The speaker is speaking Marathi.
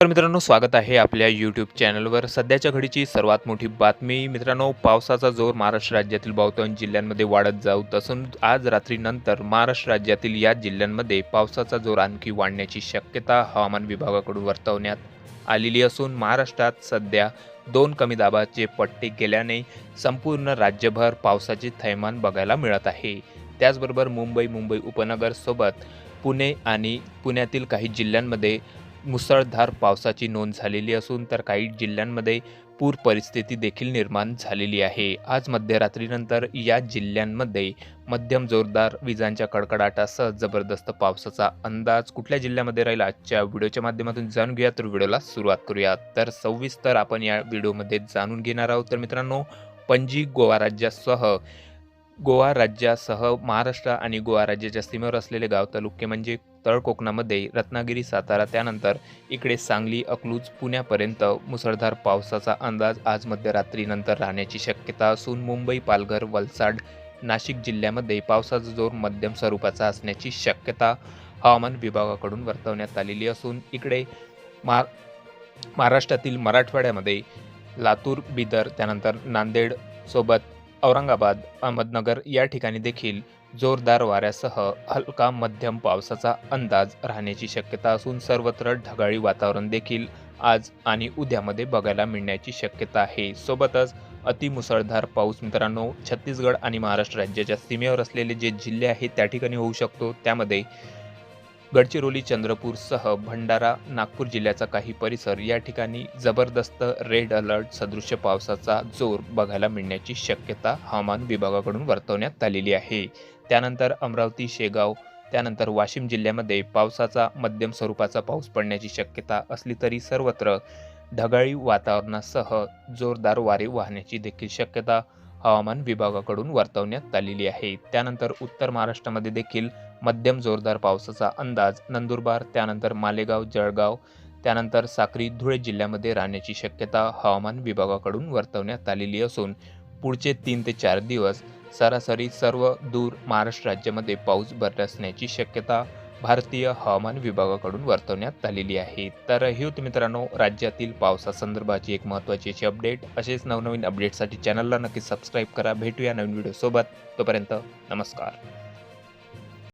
तर मित्रांनो स्वागत आहे आपल्या यूट्यूब चॅनलवर सध्याच्या घडीची सर्वात मोठी बातमी मित्रांनो पावसाचा जोर महाराष्ट्र राज्यातील बहुतांश जिल्ह्यांमध्ये वाढत जाऊ असून आज रात्रीनंतर महाराष्ट्र राज्यातील या जिल्ह्यांमध्ये पावसाचा जोर आणखी वाढण्याची शक्यता हवामान विभागाकडून वर्तवण्यात आलेली असून महाराष्ट्रात सध्या दोन कमी दाबाचे पट्टे गेल्याने संपूर्ण राज्यभर पावसाचे थैमान बघायला मिळत आहे. त्याचबरोबर मुंबई मुंबई उपनगरसोबत पुणे आणि पुण्यातील काही जिल्ह्यांमध्ये मुसळधार पावसाची नोंद झालेली असून तर काही जिल्ह्यांमध्ये पूर परिस्थिती देखील निर्माण झालेली आहे. आज मध्यरात्रीनंतर या जिल्ह्यांमध्ये मध्यम जोरदार विजांच्या कडकडाटासह जबरदस्त पावसाचा अंदाज कुठल्या जिल्ह्यामध्ये राहील? आजच्या व्हिडिओच्या माध्यमातून जाणून घेऊया तर व्हिडिओला सुरुवात करूया तर सविस्तर आपण या व्हिडिओमध्ये जाणून घेणार आहोत. तर मित्रांनो पणजी गोवा राज्यासह गोवा राज्यासह महाराष्ट्र आणि गोवा राज्याच्या सीमेवर असलेले गाव तालुके म्हणजे तळ कोकणामध्ये रत्नागिरी सातारा त्यानंतर इकडे सांगली अकलूज पुण्यापर्यंत मुसळधार पावसाचा अंदाज आज मध्यरात्रीनंतर राहण्याची शक्यता असून मुंबई पालघर वलसाड नाशिक जिल्ह्यामध्ये पावसाचा जोर मध्यम स्वरूपाचा असण्याची शक्यता हवामान विभागाकडून वर्तवण्यात आलेली असून इकडे महा महाराष्ट्रातील मराठवाड्यामध्ये लातूर बिदर त्यानंतर नांदेड सोबत औरंगाबाद अहमदनगर या ठिकाणी देखील जोरदार वाऱ्यासह हलका मध्यम पावसाचा अंदाज राहण्याची शक्यता असून सर्वत्र ढगाळी वातावरण देखील आज आणि उद्यामध्ये बघायला मिळण्याची शक्यता आहे. सोबतच अतिमुसळधार पाऊस मित्रांनो छत्तीसगड आणि महाराष्ट्र राज्याच्या सीमेवर असलेले जे जिल्हे आहेत त्या ठिकाणी होऊ शकतो. त्यामध्ये गडचिरोली चंद्रपूरसह भंडारा नागपूर जिल्ह्याचा काही परिसर या ठिकाणी जबरदस्त रेड अलर्ट सदृश्य पावसाचा जोर बघायला मिळण्याची शक्यता हवामान विभागाकडून वर्तवण्यात आलेली आहे. त्यानंतर अमरावती शेगाव त्यानंतर वाशिम जिल्ह्यामध्ये पावसाचा मध्यम स्वरूपाचा पाऊस पडण्याची शक्यता असली तरी सर्वत्र ढगाळी वातावरणासह जोरदार वारे वाहण्याची देखील शक्यता हवामान विभागाकडून वर्तवण्यात आलेली आहे. त्यानंतर उत्तर महाराष्ट्रामध्ये देखील मध्यम जोरदार पावसाचा अंदाज नंदुरबार त्यानंतर मालेगाव जळगाव त्यानंतर साक्री धुळे जिल्ह्यामध्ये राहण्याची शक्यता हवामान विभागाकडून वर्तवण्यात आलेली असून पुढचे तीन ते चार दिवस सरासरी सर्व दूर महाराष्ट्र राज्यामध्ये पाऊस बरसण्याची शक्यता भारतीय हवामान विभागाकडून वर्तवण्यात आलेली आहे. तर ही होती मित्रांनो राज्यातील पावसासंदर्भाची एक महत्त्वाची अशी अपडेट असेच नवनवीन अपडेटसाठी चॅनलला नक्की सबस्क्राईब करा. भेटूया नवीन व्हिडिओसोबत तोपर्यंत नमस्कार.